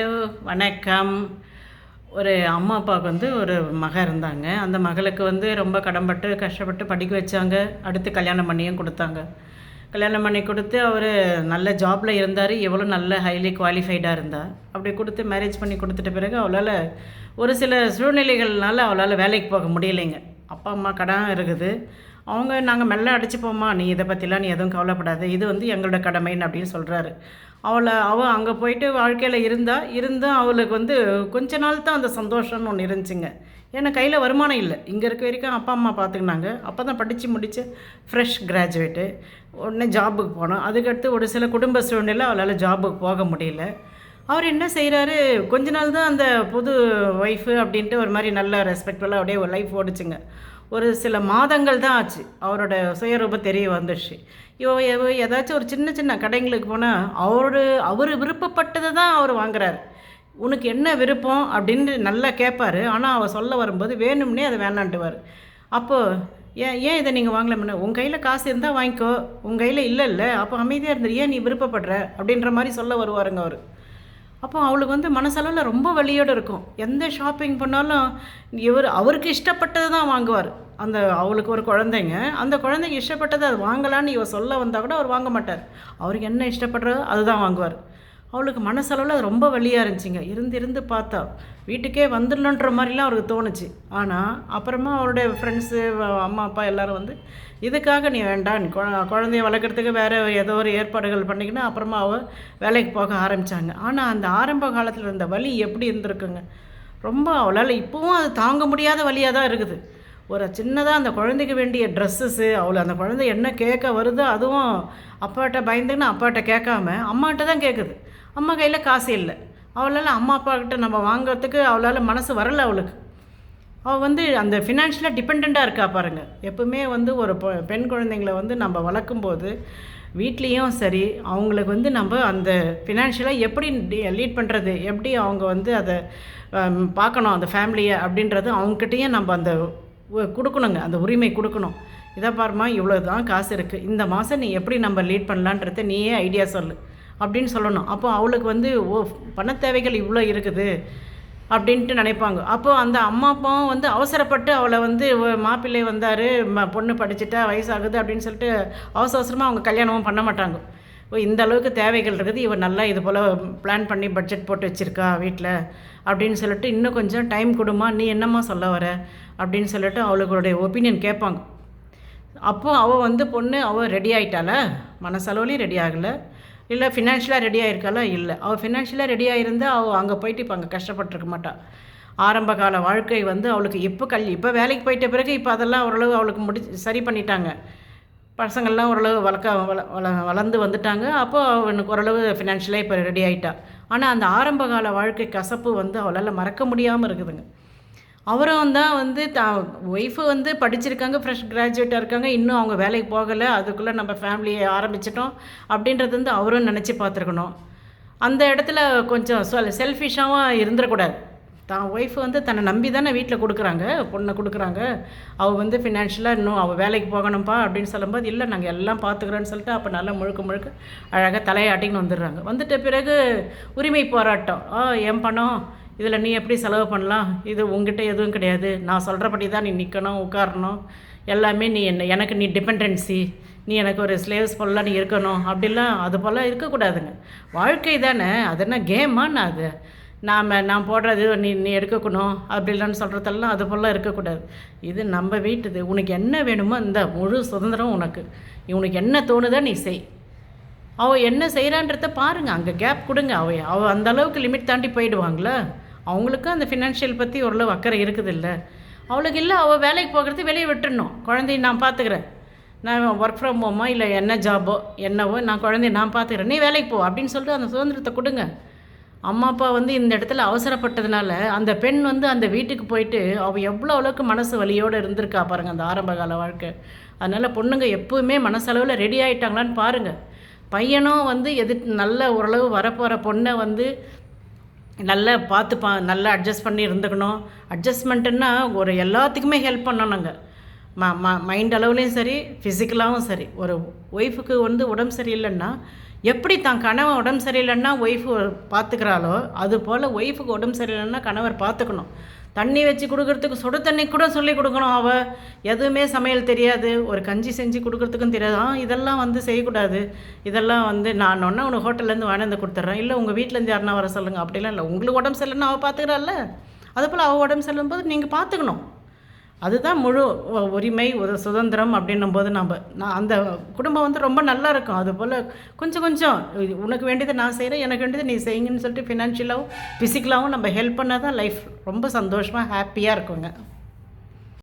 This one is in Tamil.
ஹலோ வணக்கம். ஒரு அம்மா அப்பாவுக்கு வந்து ஒரு மக இருந்தாங்க. அந்த மகளுக்கு வந்து ரொம்ப கடன்பட்டு கஷ்டப்பட்டு படிக்க வச்சாங்க. அடுத்து கல்யாணம் பண்ணியும் கொடுத்தாங்க. கல்யாணம் பண்ணி கொடுத்து அவர் நல்ல ஜாபில் இருந்தார். எவ்வளோ நல்ல ஹைலி குவாலிஃபைடாக இருந்தார் அப்படி கொடுத்து மேரேஜ் பண்ணி கொடுத்துட்ட பிறகு அவளால் ஒரு சில சூழ்நிலைகள்னால அவளால் வேலைக்கு போக முடியலைங்க. அப்பா அம்மா கடன் இருக்குது. அவங்க நாங்கள் மெல்ல அடிச்சுப்போம்மா நீ இதை பற்றிலாம் நீ எதுவும் கவலைப்படாத. இது வந்து எங்களோட கடமைன்னு அப்படின்னு சொல்கிறாரு அவளை அவள் அங்கே போயிட்டு வாழ்க்கையில் இருந்தா இருந்தும் அவளுக்கு வந்து கொஞ்ச நாள் தான் அந்த சந்தோஷம்னு ஒன்று இருந்துச்சுங்க. ஏன்னா கையில் வருமானம் இல்லை. இங்கே இருக்க வரைக்கும் அப்பா அம்மா பார்த்துக்கினாங்க அப்போ தான் படித்து முடித்து ஃப்ரெஷ் கிராஜுவேட்டு உடனே ஜாபுக்கு போனோம். அதுக்கடுத்து ஒரு சில குடும்ப சூழ்நிலை அவளால் ஜாபுக்கு போக முடியல. அவர் என்ன செய்கிறாரு கொஞ்ச நாள் தான் அந்த புது ஒய்ஃபு அப்படின்ட்டு ஒரு மாதிரி நல்ல ரெஸ்பெக்ட்ஃபுல்லாக அப்படியே ஒரு லைஃப் ஓடிச்சுங்க. ஒரு சில மாதங்கள் தான் ஆச்சு. அவரோட சுயரூபம் தெரிய வந்துடுச்சு இவ ஏதாச்சும் ஒரு சின்ன சின்ன கடைங்களுக்கு போனால் அவரு அவர் விருப்பப்பட்டதை தான் அவர் வாங்குறாரு. உனக்கு என்ன விருப்பம் அப்படின்னு நல்லா கேட்பாரு ஆனால் அவள் சொல்ல வரும்போது வேணும்னே அதை வேணான்ட்டுவார். அப்போது ஏன் ஏன் இதை நீங்கள் வாங்கலாம்னு? உங்கள் கையில் காசு இருந்தால் வாங்கிக்கோ. உங்கள் கையில் இல்லை இல்லை. அப்போ அமைதியாக இருந்துரு. ஏன் நீ விருப்பப்படுற? அப்படின்ற மாதிரி சொல்ல வருவாருங்க அவர். அப்போ அவளுக்கு வந்து மனசளவில் ரொம்ப வலியோடு இருக்கும். எந்த ஷாப்பிங் பண்ணாலும் இவர் அவருக்கு இஷ்டப்பட்டது தான் வாங்குவார். அந்த அவளுக்கு ஒரு குழந்தைங்க. அந்த குழந்தைங்க இஷ்டப்பட்டதை அது வாங்கலான்னு இவ சொல்ல வந்தால் கூட அவர் வாங்க மாட்டார். அவருக்கு என்ன இஷ்டப்படுறதோ அதுதான் வாங்குவார். அவளுக்கு மனசளவில் அது ரொம்ப வலியாக இருந்துச்சுங்க. இருந்து இருந்து பார்த்தா வீட்டுக்கே வந்துடணுன்ற மாதிரிலாம் அவருக்கு தோணுச்சு. ஆனால் அப்புறமா அவருடைய ஃப்ரெண்ட்ஸு அம்மா அப்பா எல்லோரும் வந்து இதுக்காக நீ வேண்டாம். நீ குழந்தைய வளர்க்குறதுக்கு வேறு ஏதோ ஒரு ஏற்பாடுகள் பண்ணிக்கினா அப்புறமா அவள் வேலைக்கு போக ஆரம்பித்தாங்க ஆனால் அந்த ஆரம்ப காலத்தில் இருந்த வலி எப்படி இருந்திருக்குங்க? ரொம்ப அவளால் இப்போவும் அது தாங்க முடியாத வலியாக தான் இருக்குது. ஒரு சின்னதாக அந்த குழந்தைக்கு வேண்டிய ட்ரெஸ்ஸஸ்ஸு அவளை அந்த குழந்தை என்ன கேட்க வருதோ அதுவும் அப்பாட்ட பயந்துன்னு அப்பாட்ட கேட்காம அம்மாட்ட தான் கேட்குது. அம்மா கையில் காசு இல்லை. அவளால் அம்மா அப்பா கிட்ட நம்ம வாங்குறதுக்கு அவளால் மனசு வரல அவளுக்கு. அவள் வந்து அந்த ஃபினான்ஷியலாக டிபெண்ட்டாக இருக்கா பாருங்கள் எப்பவுமே வந்து ஒரு பெண் குழந்தைங்கள வந்து நம்ம வளர்க்கும்போது வீட்லேயும் சரி அவங்களுக்கு வந்து நம்ம அந்த ஃபினான்ஷியலாக எப்படி லீட் பண்ணுறது எப்படி அவங்க வந்து அதை பார்க்கணும் அந்த ஃபேமிலியை அப்படின்றது அவங்ககிட்டயும் நம்ம அந்த கொடுக்கணுங்க. அந்த உரிமை கொடுக்கணும். இதை பாருமா இவ்வளோ தான் காசு இருக்குது இந்த மாதம் நீ எப்படி நம்ம லீட் பண்ணலான்றத நீயே ஐடியா சொல்லு. அப்படின்னு சொல்லணும். அப்போ அவளுக்கு வந்து ஓ பண தேவைகள் இவ்வளோ இருக்குது அப்படின்ட்டு நினைப்பாங்க. அப்போ அந்த அம்மா அப்பாவும் வந்து அவசரப்பட்டு அவளை வந்து மாப்பிள்ளை வந்தார் பொண்ணு படிச்சுட்டா வயசாகுது அப்படின்னு சொல்லிட்டு அவசர அவசரமாக அவங்க கல்யாணமும் பண்ண மாட்டாங்க. ஓ இந்த அளவுக்கு தேவைகள் இருக்குது இவன் நல்லா இது போல் பிளான் பண்ணி பட்ஜெட் போட்டு வச்சுருக்கா வீட்டில் அப்படின்னு சொல்லிட்டு இன்னும் கொஞ்சம் டைம் கொடுமா நீ என்னம்மா சொல்ல வர? அப்படின்னு சொல்லிட்டு அவளுடைய ஒப்பீனியன் கேட்பாங்க. அப்போது அவள் வந்து பொண்ணு அவள் ரெடி ஆகிட்டால மனசளவுலேயும் ரெடி ஆகலை. இல்லை ஃபினான்ஷியலாக ரெடி ஆயிருக்காளா? இல்லை. அவள் ஃபினான்ஷியலாக ரெடி ஆகிருந்தால் அவள் அங்கே போயிட்டு இப்போ அங்கே கஷ்டப்பட்டிருக்க மாட்டாள் ஆரம்ப கால வாழ்க்கை வந்து அவளுக்கு இப்போ கல் இப்போ வேலைக்கு போயிட்ட பிறகு இப்போ அதெல்லாம் ஓரளவு அவளுக்கு முடி சரி பண்ணிட்டாங்க. பசங்கள்லாம் ஓரளவு வளர்க்க வள வள வளர்ந்து வந்துட்டாங்க. அப்போது அவனுக்கு ஓரளவு ஃபினான்ஷியலாக இப்போ ரெடி ஆகிட்டா ஆனால் அந்த ஆரம்ப கால வாழ்க்கை கசப்பு வந்து அவளால் மறக்க முடியாமல் இருக்குதுங்க. அவரும் தான் வந்து த ஒய்ஃபு வந்து படிச்சிருக்காங்க ஃப்ரெஷ் கிராஜுவேட்டாக இருக்காங்க. இன்னும் அவங்க வேலைக்கு போகலை. அதுக்குள்ளே நம்ம ஃபேமிலியை ஆரம்பிச்சிட்டோம் அப்படின்றது வந்து அவரும் நினச்சி பார்த்துருக்கணும். அந்த இடத்துல கொஞ்சம் சொல் செல்ஃபிஷாகவும் இருந்துடக்கூடாது தான் ஒய்ஃப் வந்து தன்னை நம்பி தானே வீட்டில் கொடுக்குறாங்க பொண்ணை கொடுக்குறாங்க. அவள் வந்து ஃபினான்ஷியலாக இன்னும் அவள் வேலைக்கு போகணும்ப்பா அப்படின்னு சொல்லும்போது இல்லை நாங்கள் எல்லாம் பார்த்துக்குறோன்னு சொல்லிட்டு அப்போ நல்லா முழுக்க முழுக்க அழகாக தலையாட்டின்னு வந்துடுறாங்க. வந்துட்ட பிறகு உரிமை போராட்டம். ஆ என் பணம் இதில் நீ எப்படி செலவு பண்ணலாம்? இது உங்ககிட்ட எதுவும் கிடையாது. நான் சொல்கிறபடி தான் நீ நிற்கணும் உட்காரணும். எல்லாமே நீ என்ன எனக்கு நீ டிபெண்டன்சி நீ எனக்கு ஒரு ஸ்லேவ்ஸ் போலலாம் நீ இருக்கணும். அப்படிலாம் அது போல் இருக்கக்கூடாதுங்க. வாழ்க்கை தானே அது என்ன கேமான்னு அது? நாம் நான் போடுறது நீ நீ எடுக்கணும் அப்படிலாம் சொல்கிறதெல்லாம் அது போல் இருக்கக்கூடாது. இது நம்ம வீட்டுது. உனக்கு என்ன வேணுமோ இந்த முழு சுதந்திரம் உனக்கு. உனக்கு என்ன தோணுதோ நீ செய். அவள் என்ன செய்கிறான்றத பாருங்கள் அங்கே கேப் கொடுங்க. அவள் அவள் அந்த அளவுக்கு லிமிட் தாண்டி போயிடுவாங்களா? அவங்களுக்கும் அந்த ஃபினான்ஷியல் பற்றி ஓரளவு அக்கறை இருக்குது இல்லை அவளுக்கு இல்லை அவள் வேலைக்கு போகிறது வெளியே விட்டுடணும் குழந்தைய நான் பார்த்துக்கிறேன் நான் ஒர்க் ஃப்ரம் ஹோமோ இல்லை என்ன ஜாபோ என்னவோ நான் குழந்தைய நான் பார்த்துக்கிறேன் நீ வேலைக்கு போ அப்படின்னு சொல்லிட்டு அந்த சுதந்திரத்தை கொடுங்க. அம்மா அப்பா வந்து இந்த இடத்துல அவசரப்பட்டதுனால அந்த பெண் வந்து அந்த வீட்டுக்கு போயிட்டு அவள் எவ்வளோ அளவுக்கு மனசு வலியோடு இருந்திருக்கா பாருங்கள் அந்த ஆரம்ப கால வாழ்க்கை. அதனால் பொண்ணுங்க எப்போவுமே மனசளவில் ரெடி ஆகிட்டாங்களான்னு பாருங்கள் பையனும் வந்து எது நல்ல ஓரளவு வரப்போகிற பொண்ணை வந்து நல்லா பார்த்துப்பா நல்லா அட்ஜஸ்ட் பண்ணி இருந்துக்கணும். அட்ஜஸ்ட்மெண்ட்டுன்னா ஒரு எல்லாத்துக்குமே ஹெல்ப் பண்ணணுங்க ம ம மைண்ட் அளவுலேயும் சரி ஃபிசிக்கலாகவும் சரி. ஒரு ஒய்ஃபுக்கு வந்து உடம்பு சரியில்லைன்னா எப்படி தான் கணவன் உடம்பு சரியில்லைன்னா ஒய்ஃபு பார்த்துக்கிறாளோ அது போல் ஒய்ஃபுக்கு உடம்பு சரியில்லைன்னா கணவர் பார்த்துக்கணும். தண்ணி வச்சு கொடுக்கறதுக்கு சுடு தண்ணி கூட சொல்லி கொடுக்கணும் அவள் எதுவுமே சமையல் தெரியாது. ஒரு கஞ்சி செஞ்சு கொடுக்கறதுக்கும் தெரியாது. ஆ இதெல்லாம் வந்து செய்யக்கூடாது. இதெல்லாம் வந்து நான் ஒன்றா உனக்கு ஹோட்டல்லேருந்து வாங்கிட்டு கொடுத்துட்றேன் இல்லை உங்கள் வீட்டிலேருந்து யாருன்னா வர சொல்லுங்கள் அப்படிலாம் இல்லை. உங்களுக்கு உடம்பு சரியில்லைன்னு அவள் பார்த்துக்கிறாள்ல அதுபோல் அவள் உடம்பு சரியில்லும் போது நீங்கள் பார்த்துக்கணும் அதுதான் முழு உரிமை ஒரு சுதந்திரம் அப்படின்னும் போது நம்ம நான் அந்த குடும்பம் வந்து ரொம்ப நல்லா இருக்கும். அது போல் கொஞ்சம் கொஞ்சம் உனக்கு வேண்டியதை நான் செய்கிறேன் எனக்கு வேண்டியதை நீ செய்யுங்கன்னு சொல்லிட்டு ஃபினான்ஷியலாகவும் ஃபிசிக்கலாகவும் நம்ம ஹெல்ப் பண்ணால் தான் லைஃப் ரொம்ப சந்தோஷமாக ஹாப்பியாக இருக்குங்க.